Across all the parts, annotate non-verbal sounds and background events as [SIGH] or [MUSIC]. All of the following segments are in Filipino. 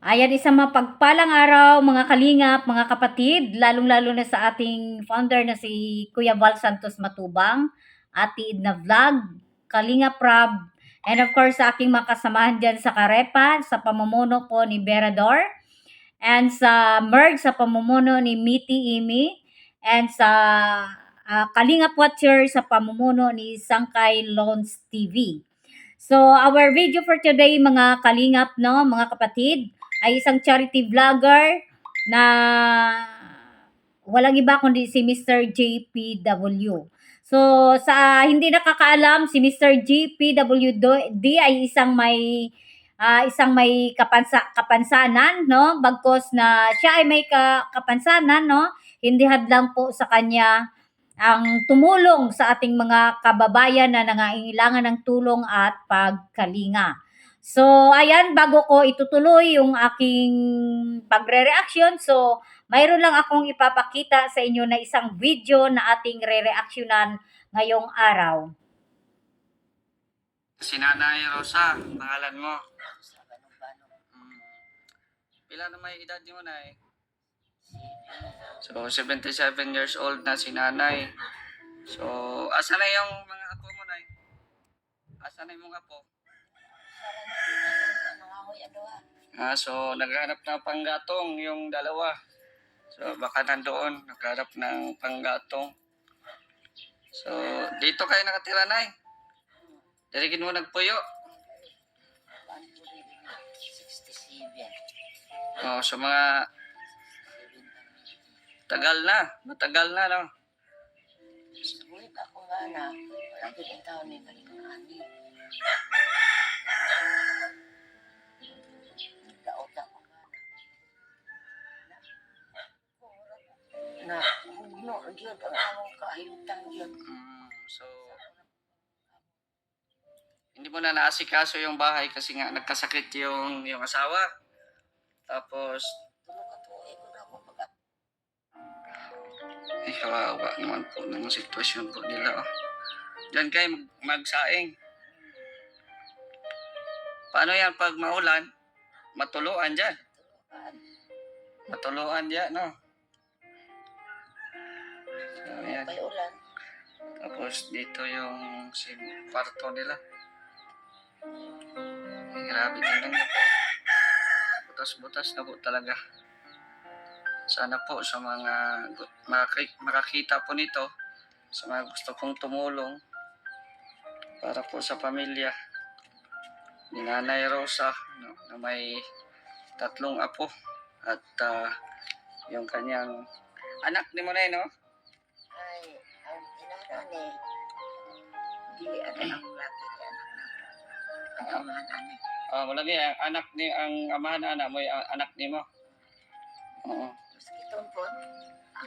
Ayan, isang mapagpalang araw mga kalingap, mga kapatid, lalong-lalo na sa ating founder na si Kuya Val Santos Matubang, Ate Edna Vlog, Kalingap Rob, and of course sa aking mga kasamahan dyan sa Karepa, sa pamumuno po ni Berador, and sa Merg sa pamumuno ni Miti Imi, and sa ah, Kalingap Watcher sa pamumuno ni Sangkay Loans TV. So, our video for today, mga kalingap, no, mga kapatid, ay isang charity vlogger na walang iba kundi si Mr. JPW. So, sa hindi nakakaalam, si Mr. JPWD ay isang may ah, isang may kapansa, kapansanan, no? Bagkos na siya ay may ka, kapansanan, no? Hindi hadlang po sa kanya ang tumulong sa ating mga kababayan na nangailangan ng tulong at pagkalinga. So, ayan, bago ko itutuloy yung aking pagre-reaction, so, mayroon lang akong ipapakita sa inyo na isang video na ating re-reactionan ngayong araw. Si Nanay Rosa, pangalan mo. Mm. Pila na may edad mo, Nay? So, 77 years old na si Nanay. So, asa na yung mga apo mo, Nay? Asa na yung mga apo? Ah, so, naghanap ng panggatong yung dalawa. So, baka nandoon, naghanap ng panggatong. So, dito kayo nakatira, Nay? Dirigin mo nagpuyo. Oh, sa mga tagal na. Matagal na, no? Sulit ako nga na, walang taon ni Maling na. Hugno, yun ang among kahintang yun. Mm, so, hindi mo na naasikaso yung bahay kasi nga nagkasakit yung, yung asawa. Tapos, eh, mag ay kawawa naman po ng sitwasyon po nila. Oh. Diyan kayo mag- magsaing. Paano yan pag maulan? Matuluan dyan. Matuluan dyan, no? Ayan. May ulan. Tapos dito yung sim kwarto nila. Ay, grabe tingnan niyo po. Butas-butas na po talaga. Sana po sa mga makakita po nito, sa mga gusto pong tumulong para po sa pamilya ni Nanay Rosa no, na may tatlong apo at ah, yung kanyang anak ni mo inana ni, di ano ang laki ni anak na. Ang amahan ani. Ah, wala ni ang anak ni ang amahan ana mo anak ni mo. Oo. Kitong po,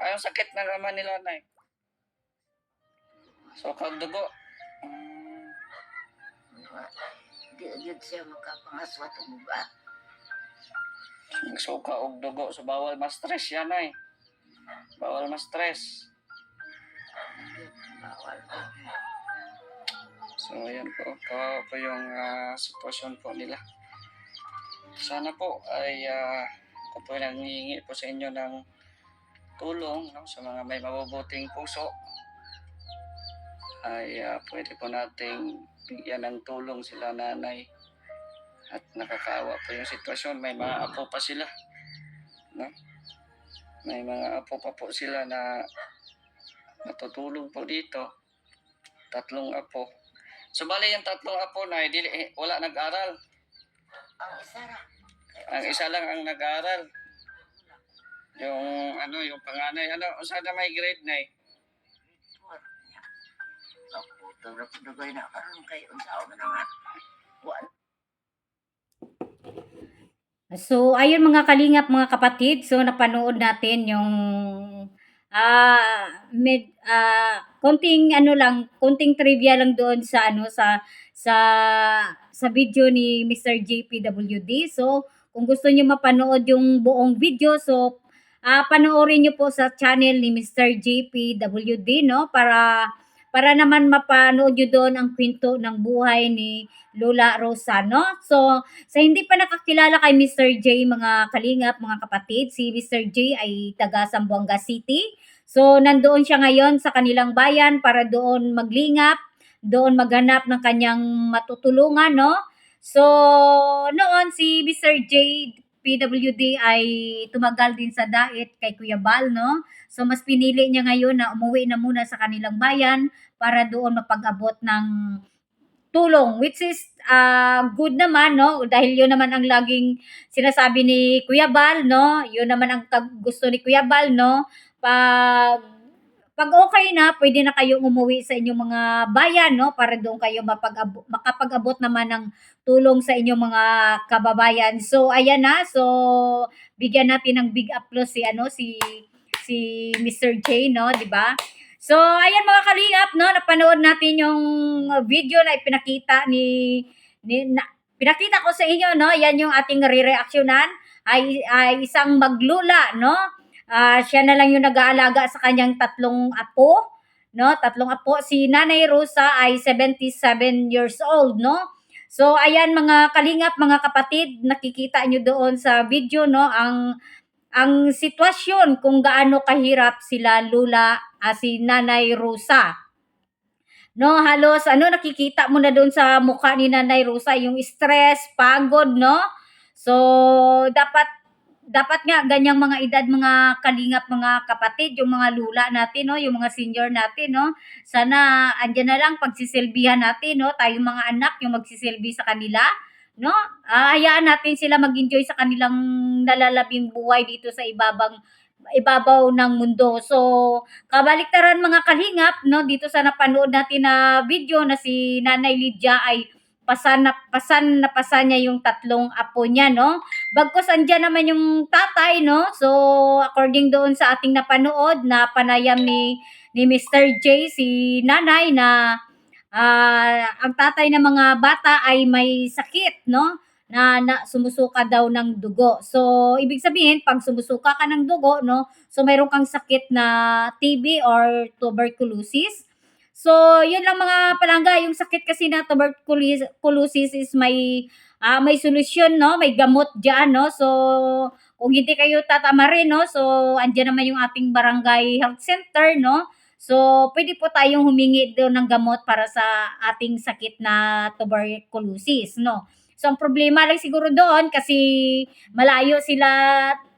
Ay, ang sakit ng ama nila nay. So kag dugo. Mga, di agad siya makapangaswat ang muga. Nagsuka og dugo so bawal ma-stress yan nay. Bawal ma-stress. Bawal. So ayan po, kawawa po yung ah, sitwasyon po nila. Sana po ay uh, ako po nangihingi po sa inyo ng tulong no, sa mga may mabubuting puso. Ay ah, pwede po nating bigyan ng tulong sila nanay. At nakakaawa po yung sitwasyon. May mga apo pa sila no? May mga apo pa po sila na natutulong po dito tatlong apo so bali yung tatlong apo na dili, eh, wala nag-aral Ang isa na. ang isa lang ang nag-aral yung ano yung panganay ano sana may grade na eh Ako, tulog dugay na karon kay na nga. Wala. So, ayun mga kalingap, mga kapatid. So, napanood natin yung ah med ah konting ano lang, konting trivia lang doon sa ano sa sa sa video ni Mr. JPWD. So, kung gusto niyo mapanood yung buong video, so ah panoorin niyo po sa channel ni Mr. JPWD no para para naman mapanood nyo doon ang kwento ng buhay ni Lola Rosa, no? So, sa hindi pa nakakilala kay Mr. J, mga kalingap, mga kapatid, si Mr. J ay taga Zamboanga City. So, nandoon siya ngayon sa kanilang bayan para doon maglingap, doon maghanap ng kanyang matutulungan, no? So, noon si Mr. J, PWD ay tumagal din sa diet kay Kuya Bal, no? So, mas pinili niya ngayon na umuwi na muna sa kanilang bayan para doon mapag-abot ng tulong which is ah, good naman no dahil yun naman ang laging sinasabi ni Kuya Bal no yun naman ang gusto ni Kuya Bal no pag pag okay na pwede na kayong umuwi sa inyong mga bayan no? Para doon kayo mapag makapag-abot naman ng tulong sa inyong mga kababayan. So ayan na. So bigyan natin ng big applause si ano si si Mr. J no? Ba? So, ayan mga kalingap, no, napanood natin yung video na ipinakita ni, ni na, pinakita ko sa inyo, no, yan yung ating re-reactionan, ay, ay isang maglula, no, Ah, siya na lang yung nag-aalaga sa kanyang tatlong apo, no, tatlong apo, si Nanay Rosa ay 77 years old, no, So, ayan mga kalingap, mga kapatid, nakikita nyo doon sa video, no, ang ang sitwasyon kung gaano kahirap sila Lula ah, si Nanay Rosa. No, halos ano nakikita mo na doon sa mukha ni Nanay Rosa yung stress, pagod, no? So, dapat dapat nga ganyang mga edad mga kalingap mga kapatid, yung mga lula natin, no, yung mga senior natin, no. Sana andyan na lang pagsisilbihan natin, no, tayong mga anak yung magsisilbi sa kanila, no? Ah, hayaan natin sila mag-enjoy sa kanilang nalalabing buhay dito sa ibabang ibabaw ng mundo. So, kabaliktaran mga kalingap, no, dito sa napanood natin na video na si Nanay Lydia ay pasan na pasan na pasan niya yung tatlong apo niya, no? Bagkos andyan naman yung tatay, no? So, according doon sa ating napanood na panayam ni ni Mr. J si Nanay na ah, ang tatay ng mga bata ay may sakit, no? Na, na sumusuka daw ng dugo. So, ibig sabihin, pag sumusuka ka ng dugo, no? So, mayroon kang sakit na TB or tuberculosis. So, yun lang mga palangga, yung sakit kasi na tuberculosis is may ah, may solusyon, no? May gamot diyan, no? So, kung hindi kayo tatama rin, no? So, andyan naman yung ating barangay health center, no? So, pwede po tayong humingi doon ng gamot para sa ating sakit na tuberculosis, no? So, ang problema lang siguro doon kasi malayo sila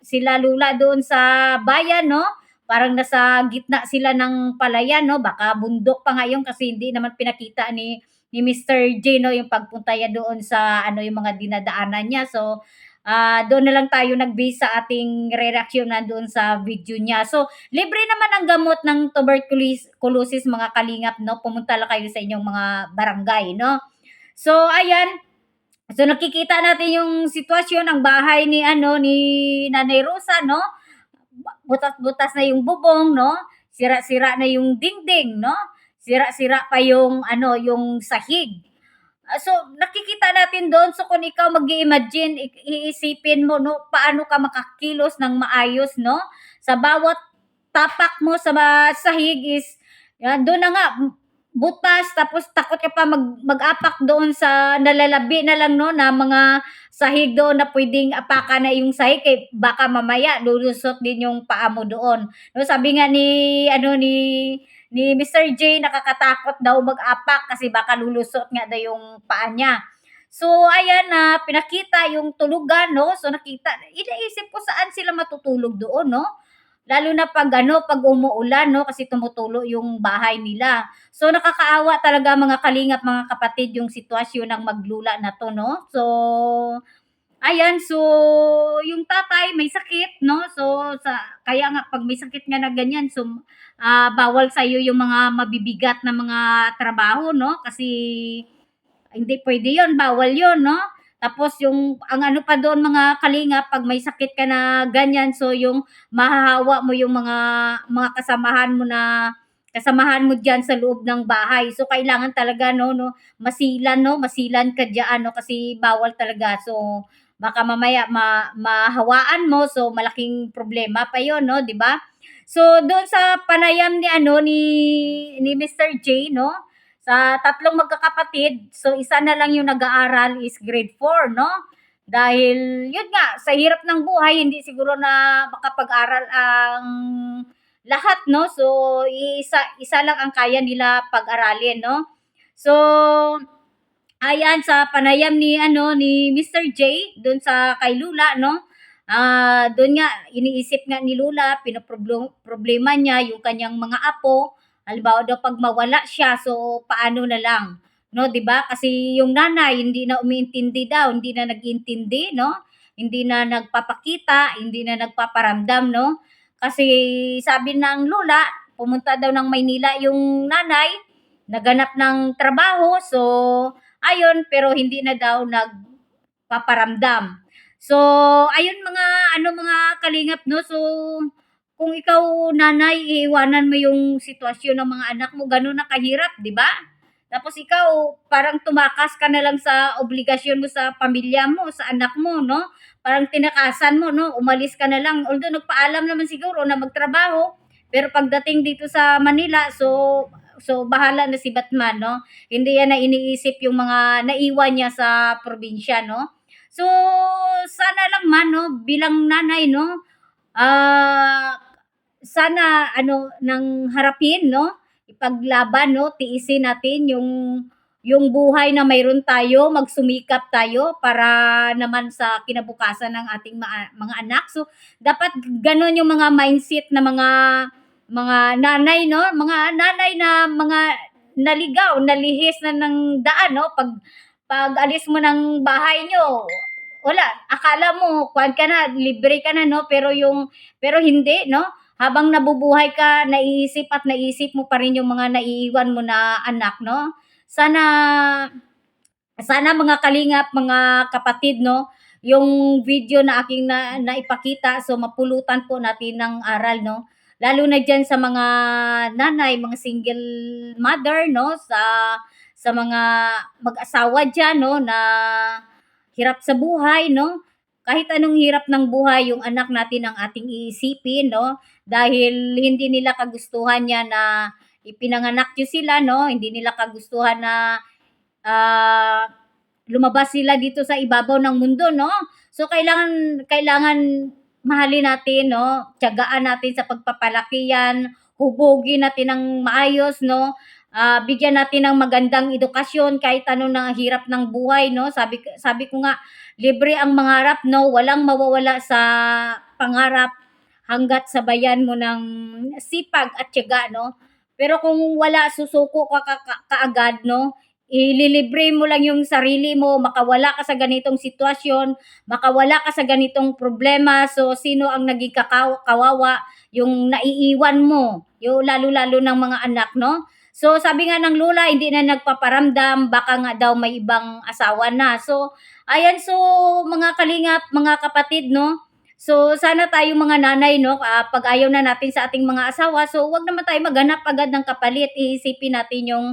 sila lula doon sa bayan, no? Parang nasa gitna sila ng palayan, no? Baka bundok pa ngayon kasi hindi naman pinakita ni ni Mr. J, no? Yung pagpunta niya doon sa ano yung mga dinadaanan niya. So, ah doon na lang tayo nag-base sa ating reaction na doon sa video niya. So, libre naman ang gamot ng tuberculosis mga kalingap, no? Pumunta lang kayo sa inyong mga barangay, no? So, ayan. So, nakikita natin yung sitwasyon, ang bahay ni, ano, ni Nanay Rosa, no? Butas-butas na yung bubong, no? Sira-sira na yung dingding, no? Sira-sira pa yung, ano, yung sahig. Ah, So, nakikita natin doon. So, kung ikaw mag imagine iisipin mo, no, paano ka makakilos ng maayos, no? Sa bawat tapak mo sa sahig is, yan, doon na nga, butas, tapos takot ka pa mag, mag-apak doon sa nalalabi na lang, no, na mga sahig doon na pwedeng apakan na yung sahig, eh, baka mamaya lulusot din yung paa mo doon. No, sabi nga ni, ano, ni, ni Mr. J, nakakatakot daw mag-apak kasi baka lulusot nga daw yung paa niya. So, ayan na, pinakita yung tulugan, no? So, nakita, inaisip ko saan sila matutulog doon, no? Lalo na pag, ano, pag umuulan, no? Kasi tumutulo yung bahay nila. So, nakakaawa talaga mga kalingap, mga kapatid, yung sitwasyon ng maglula na to, no? So, ayan, so, yung tatay may sakit, no? So, sa, kaya nga, pag may sakit nga na ganyan, so, ah, bawal sa'yo yung mga mabibigat na mga trabaho, no? Kasi, hindi pwede yon bawal yon no? Tapos yung, ang ano pa doon mga kalinga, pag may sakit ka na ganyan, so yung mahahawa mo yung mga, mga kasamahan mo na, kasamahan mo dyan sa loob ng bahay. So, kailangan talaga, no, no, masilan, no, masilan ka dyan, no, kasi bawal talaga. So, baka mamaya ma, mahawaan mo, so malaking problema pa yon no, di ba? So doon sa panayam ni ano ni ni Mr. J, no? Sa tatlong magkakapatid, so isa na lang yung nag-aaral is grade 4, no? Dahil yun nga, sa hirap ng buhay, hindi siguro na makapag-aral ang lahat, no? So isa isa lang ang kaya nila pag-aralin, no? So ayan sa panayam ni ano ni Mr. J doon sa kay Lula, no? Ah, doon nga iniisip nga ni Lula, pinoproblem problema niya yung kanyang mga apo. Halimbawa daw pag mawala siya, so paano na lang? No, 'di ba? Kasi yung nanay hindi na umiintindi daw, hindi na nag-iintindi, no? Hindi na nagpapakita, hindi na nagpaparamdam, no? Kasi sabi ng Lula, pumunta daw ng Maynila yung nanay, naganap ng trabaho, so ayun, pero hindi na daw nagpaparamdam. So, ayun mga ano mga kalingap no. So, kung ikaw nanay iiwanan mo yung sitwasyon ng mga anak mo, gano'n na kahirap, 'di ba? Tapos ikaw parang tumakas ka na lang sa obligasyon mo sa pamilya mo, sa anak mo, no? Parang tinakasan mo, no? Umalis ka na lang. Although nagpaalam naman siguro na magtrabaho, pero pagdating dito sa Manila, so so bahala na si Batman, no? Hindi yan na iniisip yung mga naiwan niya sa probinsya, no? So, sana lang man, no, bilang nanay, no, ah, sana, ano, nang harapin, no, ipaglaban, no, tiisin natin yung, yung buhay na mayroon tayo, magsumikap tayo para naman sa kinabukasan ng ating mga, mga anak. So, dapat ganon yung mga mindset na mga, mga nanay, no, mga nanay na mga naligaw, nalihis na ng daan, no, pag pag alis mo ng bahay nyo, wala, akala mo, kwan ka na, libre ka na, no? Pero yung, pero hindi, no? Habang nabubuhay ka, naiisip at naisip mo pa rin yung mga naiiwan mo na anak, no? Sana, sana mga kalingap, mga kapatid, no? Yung video na aking na, naipakita, so mapulutan po natin ng aral, no? Lalo na dyan sa mga nanay, mga single mother, no? Sa, sa mga mag-asawa dyan, no, na hirap sa buhay, no? Kahit anong hirap ng buhay, yung anak natin ang ating iisipin, no? Dahil hindi nila kagustuhan niya na ipinanganak nyo sila, no? Hindi nila kagustuhan na ah, lumabas sila dito sa ibabaw ng mundo, no? So, kailangan, kailangan mahalin natin, no? Tiyagaan natin sa pagpapalaki yan, hubugin natin ng maayos, no? Ah, bigyan natin ng magandang edukasyon kahit ano na hirap ng buhay, no? Sabi sabi ko nga, libre ang mangarap, no? Walang mawawala sa pangarap hangga't sabayan mo ng sipag at tiyaga, no? Pero kung wala, susuko ka, ka, ka- kaagad, no? Ililibre mo lang yung sarili mo, makawala ka sa ganitong sitwasyon, makawala ka sa ganitong problema. So, sino ang naging kakaw- kawawa? Yung naiiwan mo, yung lalo-lalo ng mga anak, no? So, sabi nga ng lula, hindi na nagpaparamdam, baka nga daw may ibang asawa na. So, ayan, so, mga kalingap, mga kapatid, no? So, sana tayo mga nanay, no, ah, pag ayaw na natin sa ating mga asawa, so, wag naman tayo maghanap agad ng kapalit. Iisipin natin yung,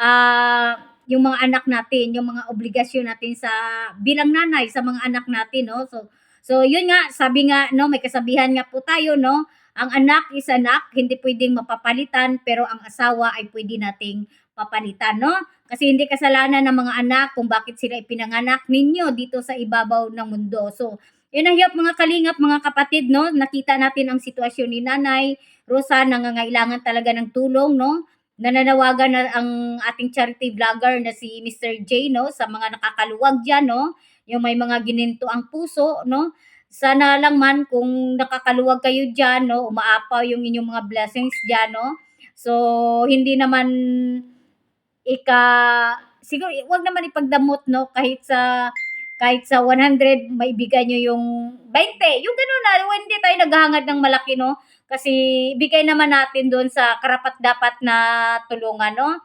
ah, yung mga anak natin, yung mga obligasyon natin sa bilang nanay sa mga anak natin, no? So, so yun nga, sabi nga, no, may kasabihan nga po tayo, no? Ang anak is anak, hindi pwedeng mapapalitan, pero ang asawa ay pwede nating papalitan, no? Kasi hindi kasalanan ng mga anak kung bakit sila ipinanganak ninyo dito sa ibabaw ng mundo. So, yun ang hirap mga kalingap, mga kapatid, no? Nakita natin ang sitwasyon ni Nanay Rosa, nangangailangan talaga ng tulong, no? Nananawagan na ang ating charity vlogger na si Mr. J, no? Sa mga nakakaluwag dyan, no? Yung may mga gininto ang puso, no? Sana lang man kung nakakaluwag kayo dyan, no? Umaapaw yung inyong mga blessings dyan, no? So, hindi naman ika siguro wag naman ipagdamot no kahit sa kahit sa 100 maibigay nyo yung 20 yung gano'n na hindi tayo naghahangad ng malaki no kasi ibigay naman natin doon sa karapat dapat na tulungan no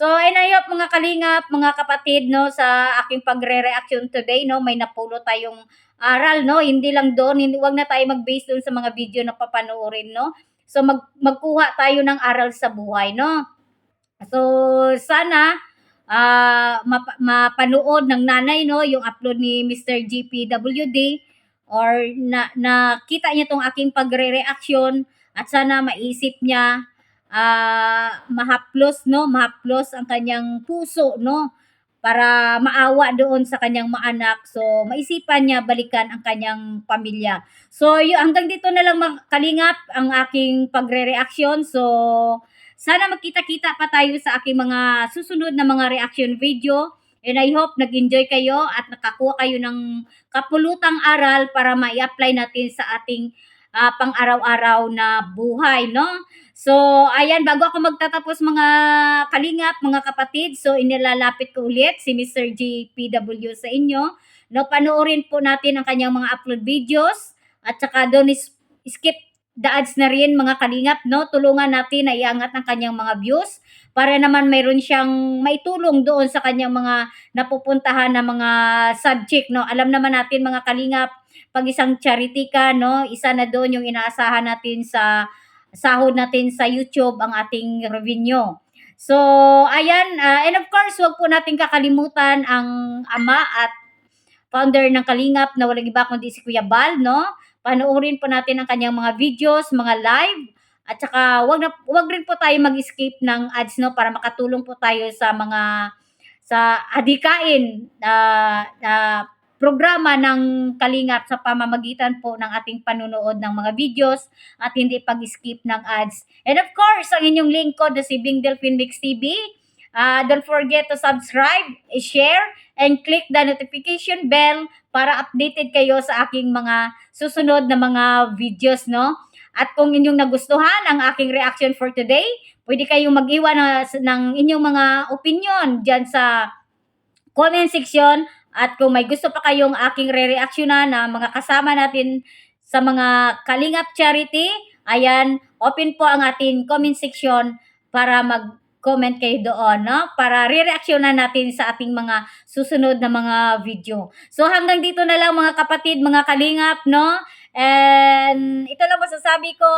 so ayun na yun, mga kalingap mga kapatid no sa aking pagre-reaction today no may napulo tayong aral no hindi lang doon hindi wag na tayo mag-base doon sa mga video na papanoorin no so mag magkuha tayo ng aral sa buhay no So, sana ah mapa- mapanood ng nanay no yung upload ni Mr. GPWD or na nakita niya tong aking pagre-reaction at sana maisip niya ah mahaplos no, mahaplos ang kanyang puso no para maawa doon sa kanyang mga anak. So maisipan niya balikan ang kanyang pamilya. So yu hanggang dito na lang mga kalingap ang aking pagre-reaksyon. So sana magkita-kita pa tayo sa aking mga susunod na mga reaction video. And I hope nag-enjoy kayo at nakakuha kayo ng kapulutang aral para mai-apply natin sa ating ah, pang-araw-araw na buhay, no? So, ayan, bago ako magtatapos mga kalingap, mga kapatid, so inilalapit ko ulit si Mr. GPW sa inyo. No, panoorin po natin ang kanyang mga upload videos at saka doon is skip the ads na rin mga kalingap, no? Tulungan natin na iangat ang kanyang mga views para naman mayroon siyang maitulong doon sa kanyang mga napupuntahan na mga subject, no? Alam naman natin mga kalingap, pag isang charity ka, no, isa na doon yung inaasahan natin sa sahod natin sa YouTube ang ating revenue. So, ayan, ah, and of course, wag po natin kakalimutan ang ama at founder ng Kalingap na walang iba kundi si Kuya Bal, no? Panoorin po natin ang kanyang mga videos, mga live, at saka wag na wag rin po tayo mag-escape ng ads no para makatulong po tayo sa mga sa adikain na na programa ng Kalingap sa pamamagitan po ng ating panunood ng mga videos at hindi pag-skip ng ads. And of course, ang inyong lingkod na si Bing Delphine Mix TV. Ah, don't forget to subscribe, share, and click the notification bell para updated kayo sa aking mga susunod na mga videos, no? At kung inyong nagustuhan ang aking reaction for today, pwede kayong mag-iwan na, ng inyong mga opinion dyan sa comment section. At kung may gusto pa kayong aking re-reactionan na mga kasama natin sa mga Kalingap Charity, ayan, open po ang ating comment section para mag comment kayo doon, no? Para re-reactionan natin sa ating mga susunod na mga video. So hanggang dito na lang mga kapatid, mga kalingap, no? And ito lang masasabi ko,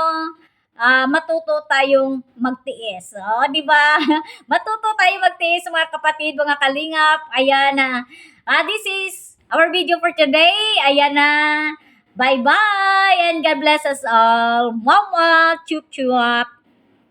ah matuto tayong magtiis. O, di ba? [LAUGHS] matuto tayong magtiis mga kapatid, mga kalingap. Ayan na. Ah, this is our video for today. Ayan na. Bye-bye and God bless us all. Mama, chup chup.